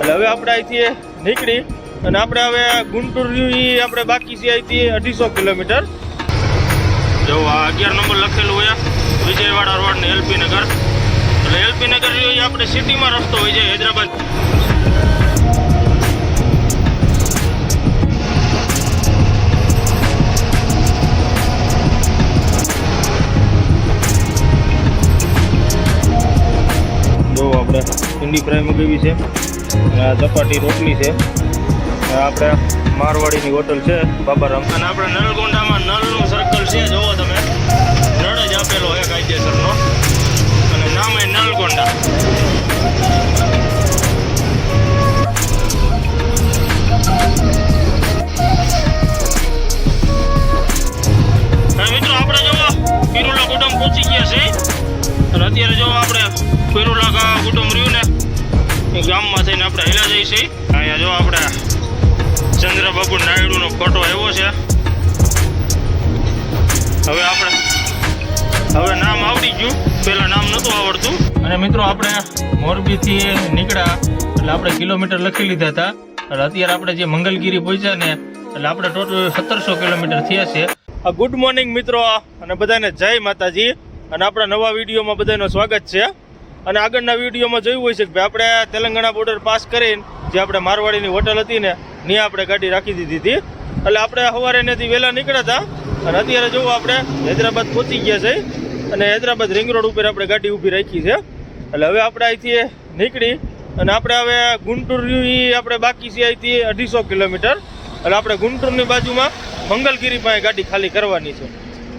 એટલે હવે આપણે અહીંથી નીકળી અને આપણે હવે ગુંટુરની આપણે બાકી છે અહીંથી અઢીસો કિલોમીટર. જો આ અગિયાર નંબર લખેલું હોય, વિજયવાડા રોડ ને એલપી નગર. એટલે એલપી નગર આપણે સિટીમાં રસ્તો હોય છે હૈદરાબાદ. આપણે ઈંડી ફ્રાય મગાવી છે. ચપાટી રોટલી છે. આપણે મારવાડીની હોટલ છે બાબારામ અને આપણે નલગોંડામાં નલનું સર્કલ છે જોવો તમે. નળ જ આપેલો છે કાયદેસરનો. અને નામ એ નલગોંડા. અને મિત્રો, આપણે જોવો પીરુલા કુટુંબ પહોંચી ગયા છે અને અત્યારે જો આપણે પીરુલા કુટુંબ રહ્યું ને. ગામમાં થઈને આપણે હેલા જઈએ છીએ. અહીંયા જો આપણે ચંદ્રબાબુ નાયડુનો ફોટો આવ્યો છે. હવે આપણે હવે નામ આવડી ગયું. પહેલાં નામ નહોતું આવડતું. અને મિત્રો આપણે મોરબીથી નીકળ્યા. એટલે આપણે કિલોમીટર લખી લીધા હતા. એટલે અત્યારે આપણે જે મંગલગીરી પહોંચ્યા ને, એટલે આપણે ટોટલ સત્તરસો કિલોમીટર થયા છે. ગુડ મોર્નિંગ મિત્રો. અને બધાને જય માતાજી. અને આપણા નવા વિડીયોમાં બધાનું સ્વાગત છે. અને આગળના વિડીયોમાં જોયું હોય છે કે આપણે તેલંગાણા બોર્ડર પાસ કરીને જે આપણે મારવાડીની હોટલ હતી ને, ત્યાં આપણે ગાડી રાખી દીધી હતી. એટલે આપણે સવારે એનાથી વહેલા નીકળ્યા હતા અને અત્યારે જોવું આપણે, હૈદરાબાદ પહોંચી ગયા છે. અને હૈદરાબાદ રિંગ રોડ ઉપર આપણે ગાડી ઊભી રાખી છે. એટલે હવે આપણે અહીંથી નીકળી અને આપણે હવે ગુંટુર આપણે બાકી છે અહીંથી અઢીસો કિલોમીટર. એટલે આપણે ગુંટુરની બાજુમાં મંગલગીરી પાસે ગાડી ખાલી કરવાની છે.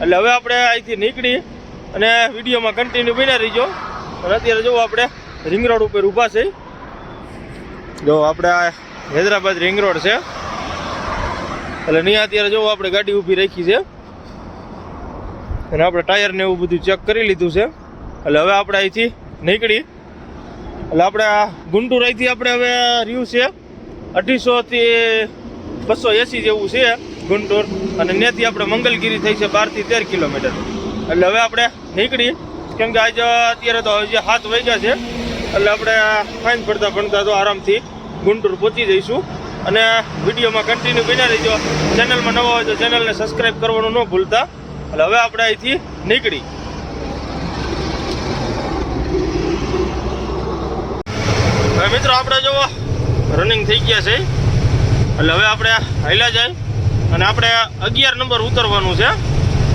એટલે હવે આપણે અહીંથી નીકળી અને વિડીયોમાં કન્ટિન્યુ બન્યા રહીજો. અને અત્યારે જો આપણે રિંગ રોડ ઉપર ઊભા છે જો આપણે આ હૈદરાબાદ રિંગ રોડ છે. એટલે નહીં અત્યારે જો આપણે ગાડી ઊભી રાખી છે. અને આપણે ટાયરને એવું બધું ચેક કરી લીધું છે. એટલે હવે આપણે અહીંથી નીકળી. એટલે આપણે આ ગુંટુર અહીંથી આપણે હવે રહ્યું છે. અઢીસોથી બસો એંસી જેવું છે ગુંટુર. અને ત્યાંથી આપણે મંગલગીરી થઈ છે બારથી તેર કિલોમીટર. એટલે હવે આપણે નીકળી. કેમ કે આજે અત્યારે તો હજી હાથ વાગ્યા છે. એટલે આપણે ફાઇન ભરતા ભણતા તો આરામથી ગુંટુર પહોંચી જઈશું. અને વિડીયોમાં કન્ટિન્યુ બન્યા રહીજો. ચેનલમાં નવા હોય તો ચેનલને સબસ્ક્રાઈબ કરવાનું ન ભૂલતા. એટલે હવે આપણે અહીંથી નીકળી. મિત્રો આપણે જોવો રનિંગ થઈ ગયા છે. એટલે હવે આપણે હાલ્યા જાય. અને આપણે અગિયાર નંબર ઉતરવાનું છે.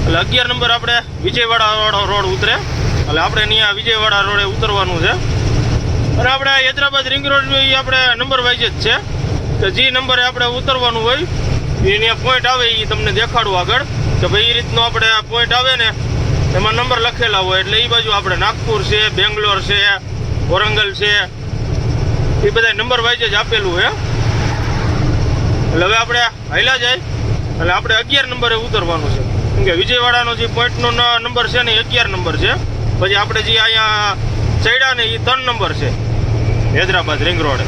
એટલે અગિયાર નંબર આપણે વિજયવાડા રોડ ઉતરે. એટલે આપણે અહીંયા વિજયવાડા રોડે ઉતરવાનું છે. અને આપણે હૈદરાબાદ રિંગ રોડ એ આપણે નંબર વાઇઝ જ છે. કે જે નંબરે આપણે ઉતરવાનું હોય એની પોઈન્ટ આવે એ તમને દેખાડું આગળ. કે ભાઈ એ રીતનો આપણે પોઈન્ટ આવે ને, એમાં નંબર લખેલા હોય એટલે એ બાજુ આપણે નાગપુર છે, બેંગ્લોર છે, વરંગલ છે એ બધા નંબર વાઇઝ જ આપેલું છે. એટલે હવે આપણે હાલ્યા જાય. એટલે આપણે અગિયાર નંબરે ઉતરવાનું છે. કે વિજયવાડાનો જે પોઈન્ટનો નંબર છે ને એ અગિયાર નંબર છે. પછી આપણે જે અહીંયા ચડ્યા ને એ ત્રણ નંબર છે, હૈદરાબાદ રિંગ રોડ.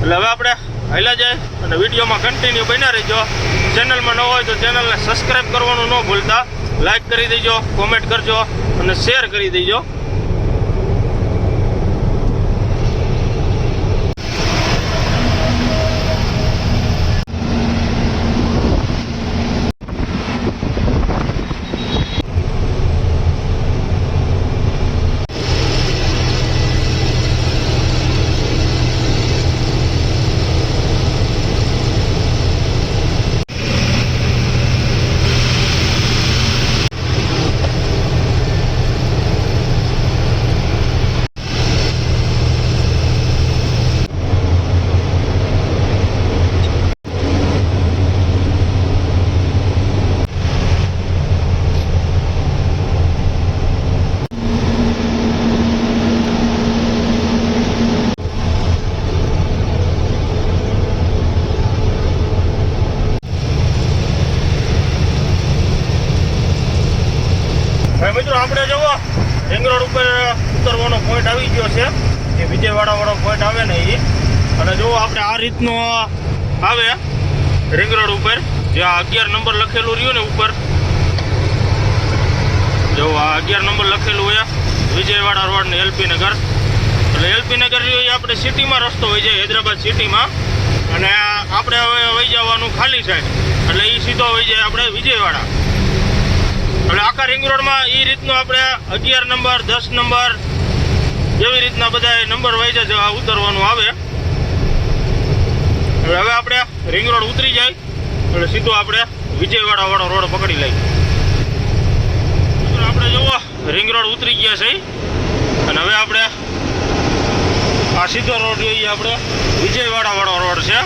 એટલે હવે આપણે હાલ્યા જાય અને વિડીયોમાં કન્ટિન્યુ બન્યા રહેજો. ચેનલમાં ન હોય તો ચેનલને સબસ્ક્રાઈબ કરવાનું ન ભૂલતા. લાઈક કરી દેજો કોમેન્ટ કરજો અને શેર કરી દેજો હવે મિત્રો આપણે જુઓ રિંગ રોડ ઉપર ઉતરવાનો પોઈન્ટ આવી ગયો છે. જે વિજયવાડા વાળો પોઈન્ટ આવે ને એ અને જો આપણે આ રીતનો આવે રિંગ રોડ ઉપર, જે આ અગિયાર નંબર લખેલું રહ્યું ને ઉપર. જો આ અગિયાર નંબર લખેલું હોય, વિજયવાડા રોડ ને એલપી નગર. એટલે એલપી નગર રહ્યું એ આપણે સિટીમાં રસ્તો હોય છે, હૈદરાબાદ સિટીમાં અને આપણે હવે વહી જવાનું ખાલી સાઈડ એટલે એ સીધો હોય જાય આપણે વિજયવાડા. એટલે આખા રિંગ રોડમાં એ રીતનું આપણે અગિયાર નંબર દસ નંબર એવી રીતના બધા નંબર વાઇઝ જ ઉતરવાનું આવે. હવે આપણે રિંગ રોડ ઉતરી જાય. એટલે સીધો આપણે વિજયવાડા વાળો રોડ પકડી લઈએ. આપણે જુઓ રિંગ રોડ ઉતરી ગયા છે. અને હવે આપણે આ સીધો રોડ જોઈએ આપણે વિજયવાડા વાળો રોડ છે.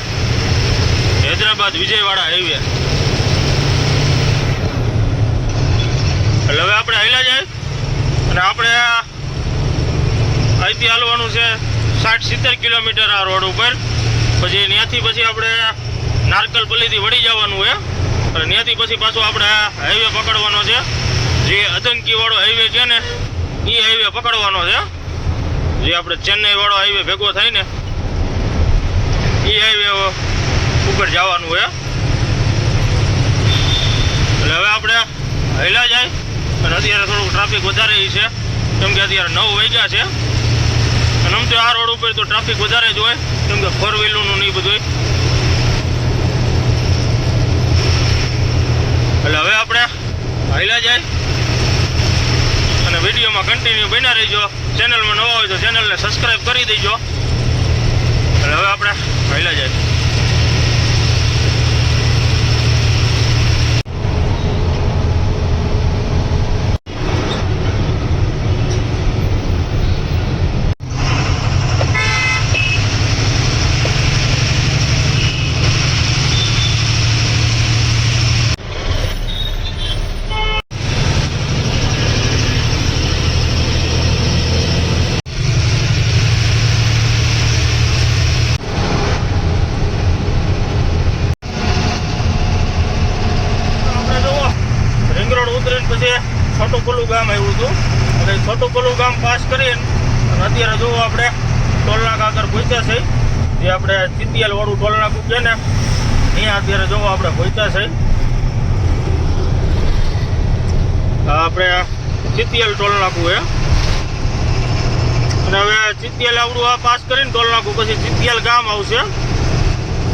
હૈદરાબાદ વિજયવાડા હાઈવે એટલે હવે આપણે હાલ્યા જાય. અને આપણે અહીંથી હાલવાનું છે સાઠ સિત્તેર કિલોમીટર આ રોડ ઉપર. પછી ત્યાંથી પછી આપણે નારકલ પલ્લીથી વળી જવાનું છે. અને ત્યાંથી પછી પાછું આપણે હાઈવે પકડવાનો છે. જે અદંકીવાળો હાઈવે છે ને એ હાઈવે પકડવાનો છે. જે આપણે ચેન્નઈવાળો હાઈવે ભેગો થાય ને એ હાઈવે ઉપર જવાનું છે. એટલે હવે આપણે હૈલા જાય. અને અત્યારે થોડુંક ટ્રાફિક વધારે છે. કેમ કે અત્યારે નવ વાગ્યા છે. અને આમ તો આ રોડ ઉપર તો ટ્રાફિક વધારે જ હોય, કેમ કે ફોર વ્હીલરનું નહીં બધું એટલે હવે આપણે હાઈલા જાય. અને વિડીયોમાં કન્ટિન્યુ બન્યા રહીજો. ચેનલમાં નવા હોય તો ચેનલને સબસ્ક્રાઈબ કરી દેજો. એટલે હવે આપણે હાઈલા જાય આપણે જુઓ રિંગ રોડ ઉતરીને પછી છોટું કોલું ગામ આવ્યું હતું અને છોટું કોલું ગામ પાસ કરીને અને અત્યારે જુઓ આપણે ટોલનાક આગળ પહોંચ્યા છે જે આપણે ચિતિયાલ વાળું ટોલનાકું છે ને અહીંયા અત્યારે જુઓ આપણે પહોંચ્યા છે આ આપણે ચિતિયાલ ટોલનાકું એ અને હવે ચિતિયલ આવડું આ પાસ કરીને ટોલ નાખું પછી ચિતિયલ ગામ આવશે.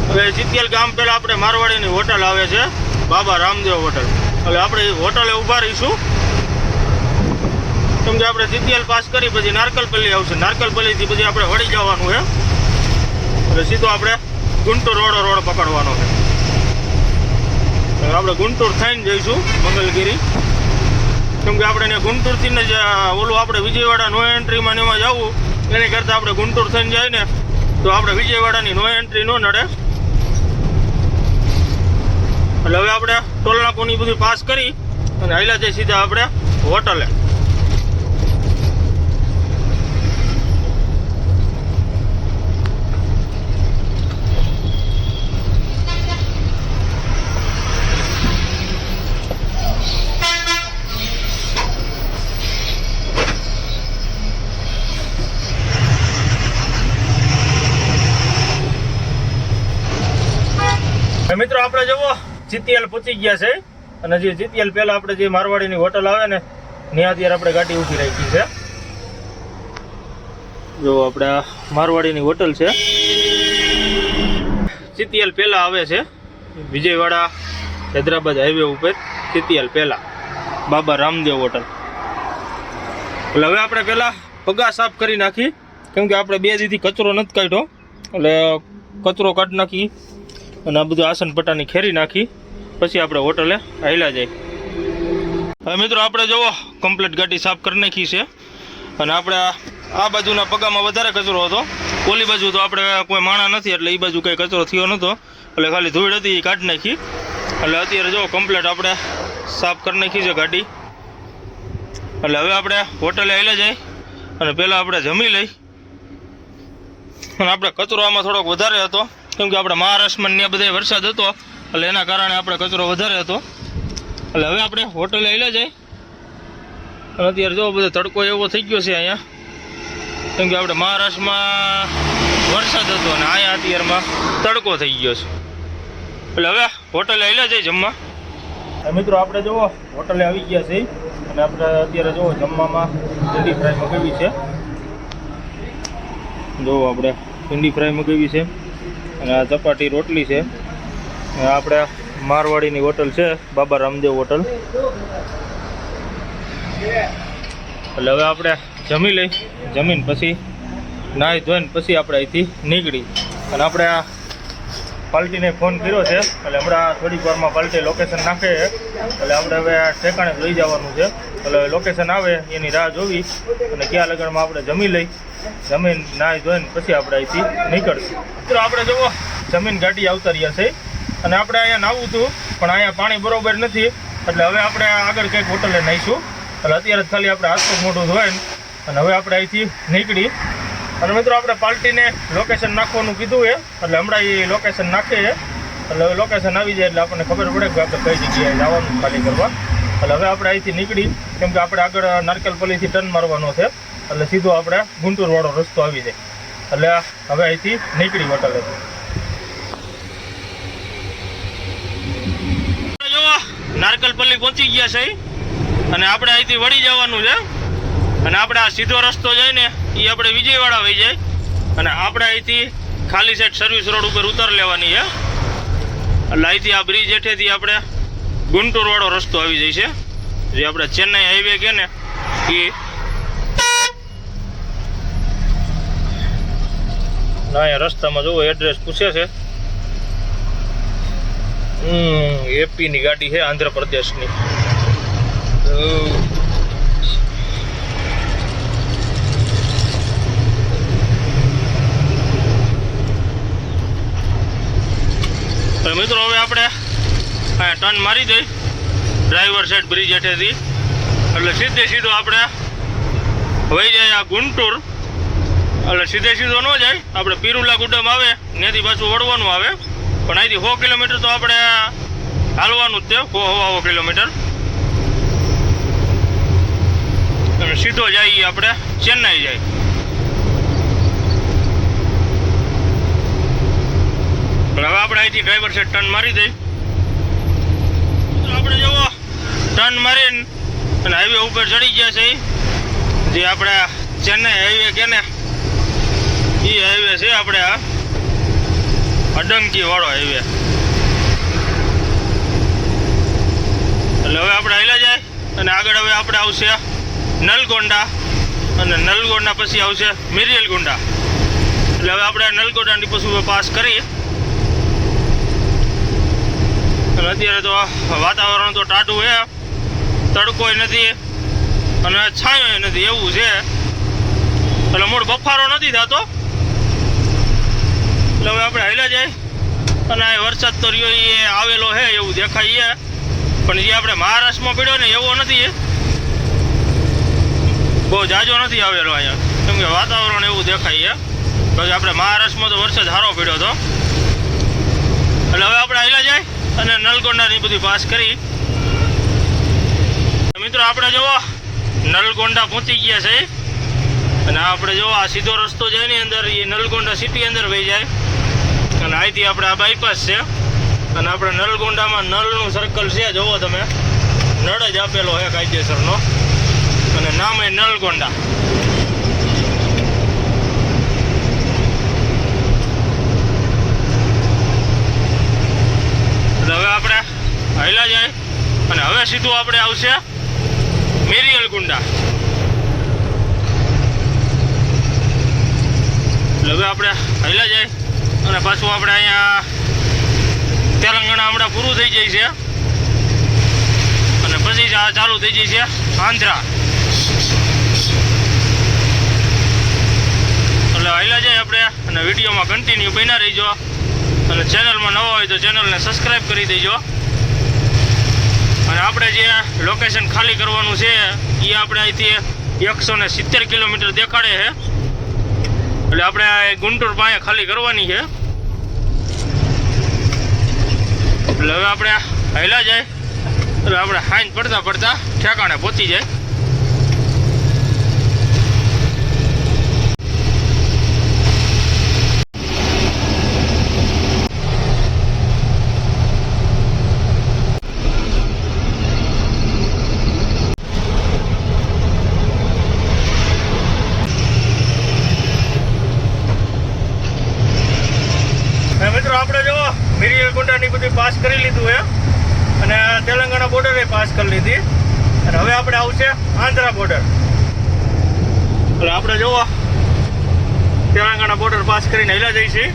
હવે ચિતિયલ ગામ પહેલાં આપણે મારવાડીની હોટલ આવે છે. બાબા રામદેવ હોટલ. એટલે આપણે એ હોટલે ઊભા રહીશું. સમજે આપણે ચિતિયલ પાસ કરી, પછી નારકલપલ્લી આવશે. નારકલપલ્લીથી પછી આપણે વળી જવાનું છે એટલે સીધો આપણે ગુંટુર રોડ રોડ પકડવાનો છે આપણે ગુંટુર થઈને જઈશું, મંગલગીરી. કેમ કે આપણે ગુંટુરથી જ ઓલું આપણે વિજયવાડા નો એન્ટ્રીમાં એમાં જવું. એની કરતાં આપણે ગુંટુર થઈને જાય ને, તો આપણે વિજયવાડાની નો એન્ટ્રી ન નડે. એટલે હવે આપણે ટોલનાકોની બધું પાસ કરી અને હાલ્યા જઈ સીધા આપણે હોટલે હવે મિત્રો આપણે જુઓ ચિતિયાલ પહોંચી ગયા છે. અને જે ચિતિયાલ પહેલાં આપણે જે મારવાડીની હોટલ આવે ને, ત્યાં અત્યારે આપણે ગાડી ઊભી રાખી છે. જો આપણે મારવાડીની હોટલ છે. ચિતિયાલ પહેલાં આવે છે. વિજયવાડા, હૈદરાબાદ હાઈવે ઉપર ચિતિયાલ પહેલા. બાબા રામદેવ હોટલ. એટલે હવે આપણે પહેલાં પગા સાફ કરી નાખી. કેમ કે આપણે બે દીધી કચરો નથી કાઢ્યો. એટલે કચરો કાઢી નાખી. અને આ બધું આસન પટ્ટાની ખેરી નાખી, પછી આપણે હોટલે હાલ્યા જાય. હવે મિત્રો આપણે જુઓ કમ્પ્લીટ ગાડી સાફ કરી નાખી છે. અને આપણે આ- બાજુના પગામાં વધારે કચરો હતો. ઓલી બાજુ તો આપણે કોઈ માણા નથી, એટલે એ બાજુ કંઈ કચરો થયો નહોતો એટલે ખાલી ધૂળ હતી એ કાઢી નાખી. એટલે અત્યારે જો કમ્પ્લીટ આપણે સાફ કરી નાખી છે ગાડી. એટલે હવે આપણે હોટલે હાલ્યા જાય. અને પહેલાં આપણે જમી લઈ. અને આપણે કચરો આમાં થોડોક વધારે હતો. કેમ કે આપણે મહારાષ્ટ્રમાં ને બધે વરસાદ હતો, એટલે એના કારણે આપણે કચરો વધારે હતો. એટલે હવે આપણે હોટલે આવેલા જાય. અત્યારે જો બધો તડકો એવો થઈ ગયો છે અહીંયા. કેમ કે આપણે મહારાષ્ટ્રમાં વરસાદ હતો અને અહીંયા અત્યારમાં તડકો થઈ ગયો છે. એટલે હવે હોટલે આવેલા જાય જમવા. મિત્રો આપણે જુઓ હોટલે આવી ગયા છે અને આપણે અત્યારે જુઓ જમવામાં જલ્દી ફ્રાઈમાં કેવી છે. જુઓ આપણે ભીંડી ફ્રાય મગાવી છે. અને આ ચપાટી રોટલી છે. આપણે મારવાડીની હોટલ છે, બાબા રામદેવ હોટલ. એટલે હવે આપણે જમી લઈ, જમીન પછી નાહી ધોઈને પછી આપણે અહીંથી નીકળી. અને આપણે આ પાલટીને ફોન કર્યો છે, એટલે હમણાં થોડીક વારમાં પાલટી લોકેશન નાખે એટલે આપણે હવે આ ઠેકાણે લઈ જવાનું છે. એટલે લોકેશન આવે, એની રાહ જોવી. અને ક્યાં લગનમાં આપણે જમી લઈ જમીન નાહી ધોઈને પછી આપણે અહીંથી નીકળશું. મિત્રો, આપણે જુઓ, જમીન ગાડી આવતા રહ્યા છે. અને આપણે અહીંયા નાવું હતું, પણ અહીંયા પાણી બરોબર નથી. એટલે હવે આપણે આગળ કંઈક હોટલે નાહીશું. એટલે અત્યારે ખાલી આપણે હાથ મોઢું ધોઈને અને હવે આપણે અહીંથી નીકળી. અને મિત્રો, આપણે પાર્ટીને લોકેશન નાખવાનું કીધું છે. એટલે હમણાં એ લોકેશન નાખે એટલે હવે લોકેશન આવી જાય એટલે આપણને ખબર પડે કે આપણે કઈ જગ્યાએ જવાનું ખાલી કરવા. એટલે હવે આપણે અહીંથી નીકળી. કેમ કે આપણે આગળ નારકેલ પલ્લીથી ટર્ન મારવાનો છે. એટલે સીધો આપણે ગુંટુરવાળો રસ્તો આવી જાય. એટલે હવે અહીંથી નીકળી હોટલે. જો, નારકલ પલ્લી પહોંચી ગયા છે. અને આપણે અહીંથી વળી જવાનું છે. અને આપણે આ સીધો રસ્તો જાય ને એ આપણે વિજયવાડા વહી જાય. અને આપણે અહીંથી ખાલી સાઈડ સર્વિસ રોડ ઉપર ઉતર લેવાની છે. એટલે અહીંથી આ બ્રિજ હેઠેથી આપણે ગુંટુરવાળો રસ્તો આવી જાય છે. જે આપણે ચેન્નાઈ હાઈવે કે ને એ ના અહીંયા રસ્તામાં જુઓ એડ્રેસ પૂછે છે. હમ એપીની ગાડી છે આંધ્રપ્રદેશની. ની તો મિત્રો હવે આપણે ટર્ન મારી દઈ. ડ્રાઈવર સાઈડ બ્રિજ હેઠેથી. એટલે સીધે સીધો આપણે વહી જાય આ ગુંટુર. એટલે સીધે સીધો ન જાય. આપણે પીરુલા ગુડમ આવે ત્યાંથી પાછું વળવાનું આવે. પણ અહીંથી સો કિલોમીટર તો આપણે હાલવાનું જ છે, સો હવાવો કિલોમીટર. સીધો જઈએ આપણે ચેન્નાઈ જાય. હવે આપણે અહીંથી ડ્રાઈવર છે ટર્ન મારી દઈ આપણે જુઓ ટર્ન મારીને અને હાઈવે ઉપર ચડી ગયા છે જે આપણે ચેન્નાઈ હાઈવે કે ને? એ હાઈવે છે આપણે આ. અડંકી વાળો હાઈવે એટલે હવે આપણે હાલ્યા જાય અને આગળ હવે આપણે આવશે નલગોંડા અને નલગોંડા પછી આવશે મિરિયલગોંડા. એટલે હવે આપણે નલગોંડાની પછી પાસ કરી. અને અત્યારે તો વાતાવરણ તો ટાટું છે. તડકોય નથી અને છાંયો નથી, એવું છે. એટલે મૂળ બફારો નથી થતો એટલે હવે આપણે હાલ્યા જાય અને વરસાદ તો રહ્યો એ આવેલો છે એવું દેખાય છે. પણ જે આપણે મહારાષ્ટ્રમાં પડ્યો ને એવો નથી. બહુ જાજો નથી આવેલો અહીંયા. કેમ કે વાતાવરણ એવું દેખાય છે. પછી આપણે મહારાષ્ટ્રમાં તો વરસાદ સારો પડ્યો હતો. એટલે હવે આપણે આવેલા જાય અને નલગોંડાની બધી પાસ કરી. મિત્રો, આપણે જોવો નલગોંડા પહોંચી ગયા છે. અને આપણે જો આ સીધો રસ્તો જાય ને અંદર એ નલગોંડા સિટી અંદર વહી જાય. અને અહીંથી આપણે આ બાયપાસ છે. અને આપણે નલગોંડામાં નળનું સર્કલ છે, જોવો તમે. નળ જ આપેલો છે કાયદેસરનો. અને નામ એ નલગોંડા. હવે આપણે હાલ્યા જાય. અને હવે સીધું આપણે આવશે મેરિયલ ગુંડા હવે આપણે હાલ્યા જાય. અને પાછું આપણે અહીંયા તેલંગાણા હમણાં પૂરું થઈ જાય છે. અને પછી જ આ ચાલુ થઈ જાય છે આંધ્રા. એટલે હાલ્યા જાય આપણે અને વિડીયોમાં કન્ટિન્યુ બન્યા રહીજો. અને ચેનલમાં નવા હોય તો ચેનલને સબસ્ક્રાઈબ કરી દેજો. અને આપણે જે લોકેશન ખાલી કરવાનું છે, એ આપણે અહીંથી એકસો ને સિત્તેર કિલોમીટર દેખાડે છે. એટલે આપણે આ ગુંટુર પાસે ખાલી કરવાની છે. એટલે હવે આપણે હેલા જાય. એટલે આપણે હાઈન પડતા પડતા ઠેકાણે પહોંચી જાય. કુંડાની બધી પાસ કરી લીધું છે. અને તેલંગાણા બોર્ડરે પાસ કરી લીધી. અને હવે આપણે આવશે આંધ્રા બોર્ડર એટલે આપણે જોવા, તેલંગાણા બોર્ડર પાસ કરીને હેલા જઈશી.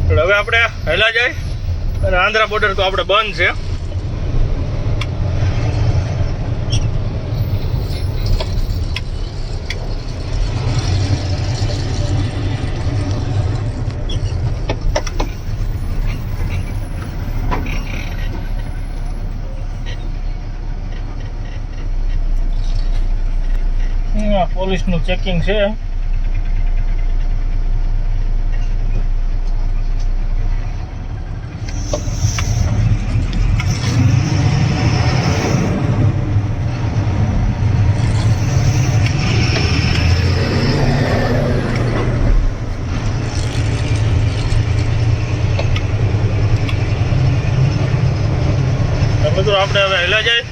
એટલે હવે આપણે હેલા જાય અને આંધ્રા બોર્ડર તો આપણે બંધ છે અહીંયા પોલીસનું ચેકિંગ છે. મિત્રો આપણે હવે હેલા જાય.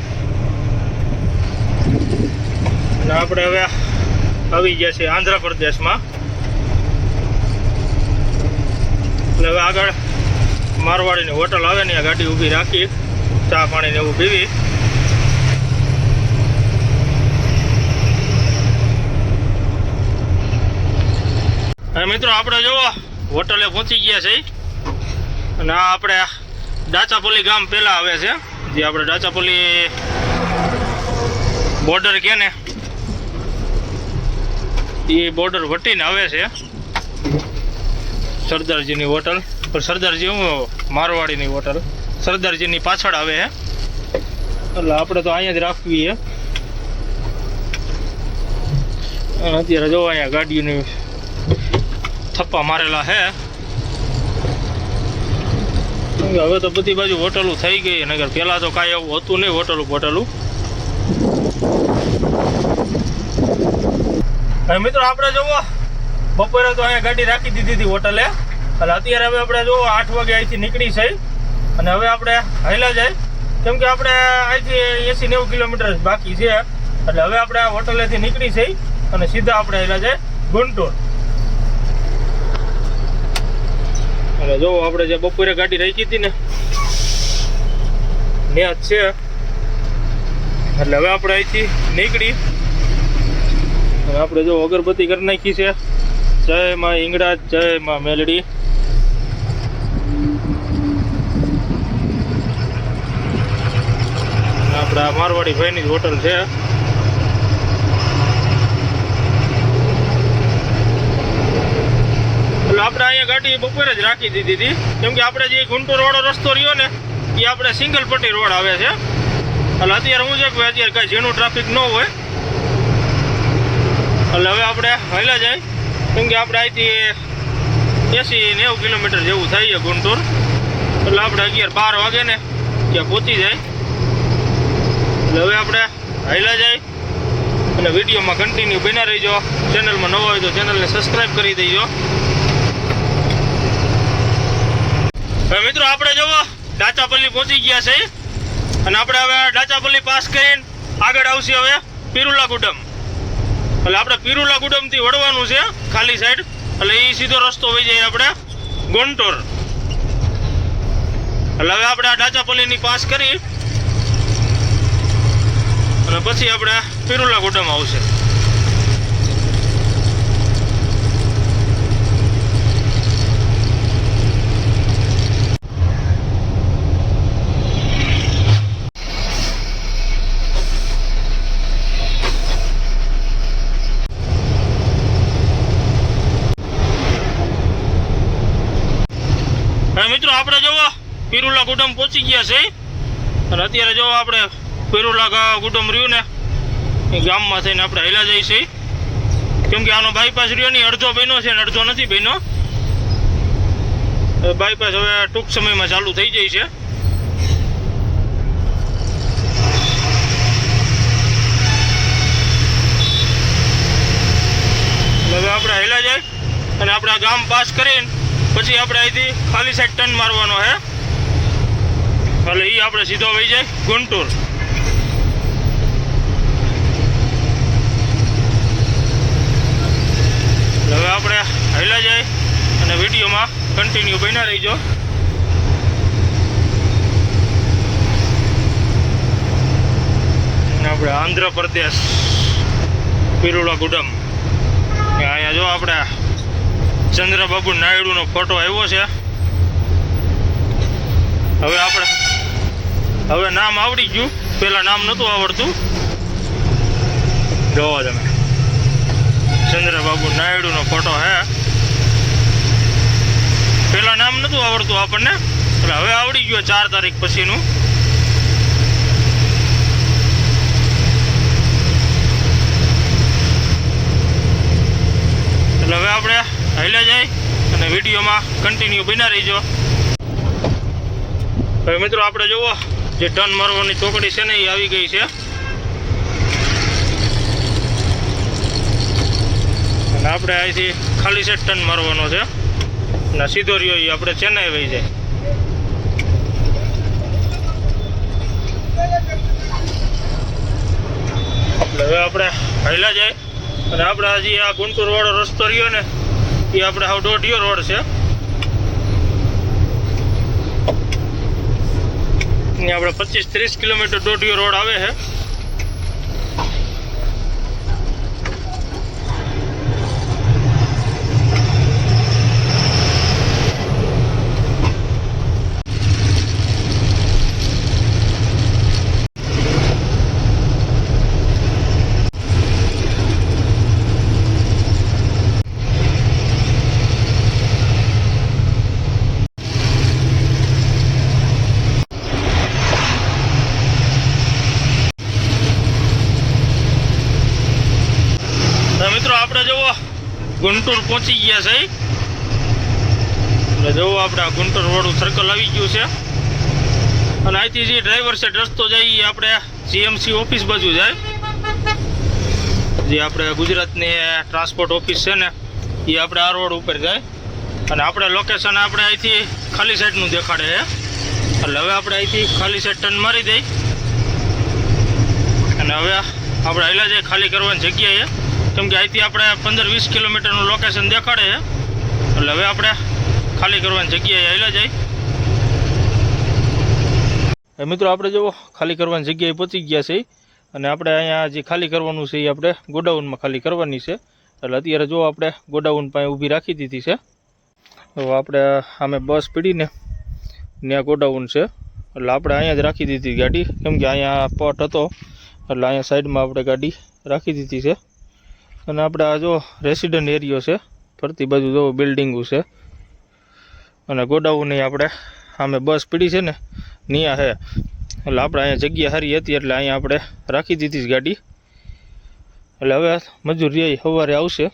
અને આપણે હવે આવી ગયા છીએ આંધ્રપ્રદેશમાં હવે આગળ મારવાડીની હોટલ આવે ને, આ ગાડી ઊભી રાખી, ચા પાણીને એવું પીવી. હવે મિત્રો આપણે જોવો હોટલે પહોંચી ગયા છે. અને આ આપણે ડાચાપલ્લી ગામ પહેલાં આવે છે, જે આપણે ડાચાપલ્લી બોર્ડર કે ને એ બોર્ડર વટીને આવે છે. સરદારજીની હોટલ પણ સરદારજી હું મારવાડીની હોટલ સરદારજીની પાછળ આવે છે. એટલે આપણે તો અહીંયા જ રાખવી છે અત્યારે જો અહીંયા ગાડીઓની થપ્પા મારેલા છે. હવે તો બધી બાજુ હોટલો થઈ ગઈ નગર પહેલાં તો કાંઈ એવું હતું નહીં હોટલું બોટલું હવે મિત્રો આપણે જોવો, બપોરે તો અહીંયા ગાડી રાખી દીધી હતી હોટલે. એટલે અત્યારે હવે આપણે જોવો, આઠ વાગે અહીંથી નીકળી છે. અને હવે આપણે હાઈલા જાય. કેમ કે આપણે અહીંથી એસી નેવું કિલોમીટર બાકી છે. એટલે હવે આપણે આ હોટલેથી નીકળી છે. અને સીધા આપણે હાઈલા જાય ગુંટોર. એટલે જો આપણે જે બપોરે ગાડી રાખી હતી ને, ત્યાં છે. એટલે હવે આપણે અહીંથી નીકળી હવે આપણે જો અગરબત્તી કરી નાખી છે. જય માં ઈંગડા જય માં મેલડી. આપણા મારવાડી ભાઈની જ હોટલ છે. એટલે આપણે અહીંયા ગાડી બપોરે જ રાખી દીધી હતી. કેમ કે આપણે જે ગુંટુર વાળો રસ્તો રહ્યો ને, એ આપણે સિંગલ પટ્ટી રોડ આવે છે. એટલે અત્યારે હું છે કે અત્યારે કાંઈ ઝીણું ટ્રાફિક ન હોય. એટલે હવે આપણે વહેલા જાય. કેમ કે આપણે અહીંથી એસી નેવું કિલોમીટર જેવું થાય છે ગુંટુર. એટલે આપણે અગિયાર બાર વાગે ને ત્યાં પહોંચી જાય. એટલે હવે આપણે હાઈલા જાય. અને વિડીયોમાં કન્ટિન્યુ બના રહીજો. ચેનલમાં નવો હોય તો ચેનલને સબસ્ક્રાઈબ કરી દેજો. હવે મિત્રો આપણે જોવો, ડાચાપલ્લી પહોંચી ગયા છે. અને આપણે હવે ડાચાપલ્લી પાસ કરીને આગળ આવશે હવે પિરુલા ગુડમ એટલે આપણે પીરુલા ગુડમથી વળવાનું છે, ખાલી સાઈડ એટલે એ સીધો રસ્તો વહી જાય આપણે ગોંટોર એટલે હવે આપણે આ ડાચાપલ્લીની પાસ કરી. અને પછી આપણે પીરુલા ગુડમ આવશે હવે મિત્રો આપણે જોવો ગુડમ પહોંચી ગયા છે. અને અત્યારે જો આપણે પેરુલા ગુડમ રહ્યું ને, એ ગામમાં થઈને આપણે હેલા જઈએ છીએ. કેમ કે આનો બાયપાસ રહ્યો નહીં, અડધો બન્યો છે ને અડધો નથી બન્યો. બાયપાસ હવે ટૂંક સમયમાં ચાલુ થઈ જાય છે. હવે આપણે હેલા જાય અને આપણે ગામ પાસ કરીને પછી આપણે અહીંથી ખાલી સાઈડ ટર્ન મારવાનો હે. એટલે એ આપણે સીધો વહી જાય. ગુંટુર. હવે આપણે હેલા જાય અને વિડીયોમાં કન્ટિન્યુ બન્યા રહીજો. આપણે આંધ્રપ્રદેશ પિરુડા ગુડમ. અહીંયા જો આપણે ચંદ્રબાબુ નાયડુનો ફોટો આવ્યો છે. હવે આપણે હવે નામ આવડી ગયું. પેલા નામ નહોતું આવડતું. જોવો તમે. ચંદ્રબાબુ નાયડુનો ફોટો હે. પેલા નામ નહોતું આવડતું આપણને. એટલે હવે આવડી ગયું ચાર તારીખ પછીનું. એટલે હવે આપણે હૈલા જાય અને વિડીયોમાં કન્ટિન્યુ બના રહીજો. હવે મિત્રો, આપણે જુઓ જે ટન મારવાની ચોકડી છે ને એ આવી ગઈ છે. અને આપણે અહીંથી ખાલી સેટ ટન મારવાનો છે. અને સીધો રહ્યો એ આપણે ચેન્નાઈ વહી જાય. એટલે હવે આપણે હાલ્યા જાય. અને આપણે હજી આ ગુંટુર વાળો રસ્તો રહ્યો ને, એ આપણે હાવ દોઢિયો રોડ છે. અહીંયા આપણે પચીસ ત્રીસ કિલોમીટર દોઢિયો રોડ આવે છે તો મિત્રો આપણે જુઓ ગુંટુર પહોંચી ગયા છે. એટલે જવું આપણે આ ગુંટુર વાળું સર્કલ આવી ગયું છે. અને અહીંથી જે ડ્રાઈવર છે, રસ્તો જાય એ આપણે જીએમસી ઓફિસ બાજુ જાય. જે આપણે ગુજરાતની ટ્રાન્સપોર્ટ ઓફિસ છે ને એ આપણે આ રોડ ઉપર જાય. અને આપણે લોકેશન આપણે અહીંથી ખાલી સાઈડનું દેખાડે છે. એટલે હવે આપણે અહીંથી ખાલી સાઈડ ટર્ન મારી દઈ. અને હવે આપણે હેલા જાય ખાલી કરવાની જગ્યાએ. કેમ કે અહીંથી આપણે પંદર વીસ કિલોમીટરનું લોકેશન દેખાડે છે. એટલે હવે આપણે ખાલી કરવાની જગ્યાએ આવેલા જાય. મિત્રો આપણે જુઓ, ખાલી કરવાની જગ્યાએ પહોંચી ગયા છે અને આપણે અહીંયા જે ખાલી કરવાનું છે એ આપણે ગોડાઉનમાં ખાલી કરવાની છે. એટલે અત્યારે જો આપણે ગોડાઉન પાસે ઊભી રાખી દીધી છે. તો આપણે આમે બસ પીડીને ત્યાં ગોડાઉન છે. એટલે આપણે અહીંયા જ રાખી દીધી ગાડી. કેમ કે અહીંયા પટ હતો. એટલે અહીંયા સાઈડમાં આપણે ગાડી રાખી દીધી છે. અને આપણે આ જો રેસિડન્ટ એરિયો છે, ફરતી બાજુ જો બિલ્ડિંગો છે. અને ગોડાઉન આપણે સામે બસ પીડી છે ને, નિયા છે એટલે આપણે અહીંયા જગ્યા સારી હતી, એટલે અહીંયા આપણે રાખી દીધી ગાડી. એટલે હવે મજૂર રે સવારે આવશે.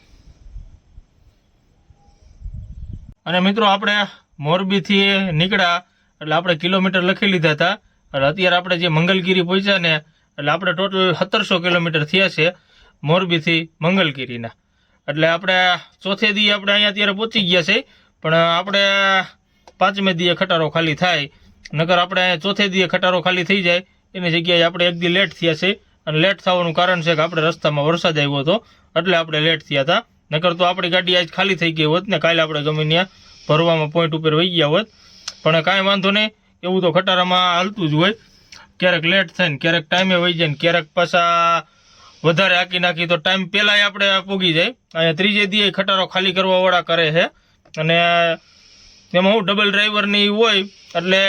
અને મિત્રો આપણે મોરબીથી નીકળ્યા, એટલે આપણે કિલોમીટર લખી લીધા હતા. એટલે અત્યારે આપણે જે મંગલગીરી પહોંચ્યા ને, એટલે આપણે ટોટલ સત્તરસો કિલોમીટર થયા છે. મોરબીથી મંગલગીરીના. એટલે આપણે ચોથે દી આપણે અહીંયા અત્યારે પહોંચી ગયા છે, પણ આપણે પાંચમે દીએ ખટારો ખાલી થાય. નકર આપણે ચોથે દીએ ખટારો ખાલી થઈ જાય, એની જગ્યાએ આપણે એક દી લેટ થયા છે. અને લેટ થવાનું કારણ છે કે આપણે રસ્તામાં વરસાદ આવ્યો હતો, એટલે આપણે લેટ થયા હતા. નકર તો આપણી ગાડી આજ ખાલી થઈ ગઈ હોત ને, કાલે આપણે ગમે ભરવામાં પોઈન્ટ ઉપર વહી ગયા હોત. પણ કાંઈ વાંધો નહીં, એવું તો ખટારામાં હાલતું જ હોય. ક્યારેક લેટ થાય ને ક્યારેક ટાઈમે વહી જાય ને ક્યારેક પાછા વધારે હાકી નાખી તો ટાઈમ પહેલાંય આપણે પૂગી જાય. અહીંયા ત્રીજે દીએ ખટારો ખાલી કરવાવાળા કરે છે. અને એમાં હું ડબલ ડ્રાઈવરની હોય, એટલે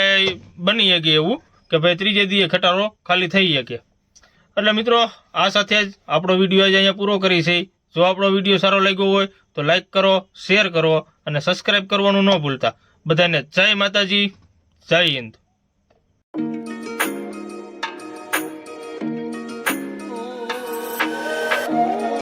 બની શકે એવું કે ભાઈ ત્રીજે દીએ ખટારો ખાલી થઈ શકે. એટલે મિત્રો, આ સાથે જ આપણો વીડિયો આજે અહીંયા પૂરો કરી છે. જો આપણો વીડિયો સારો લાગ્યો હોય, તો લાઈક કરો શેર કરો અને સબસ્ક્રાઈબ કરવાનું ન ભૂલતા. બધાને જય માતાજી, જય હિન્દ.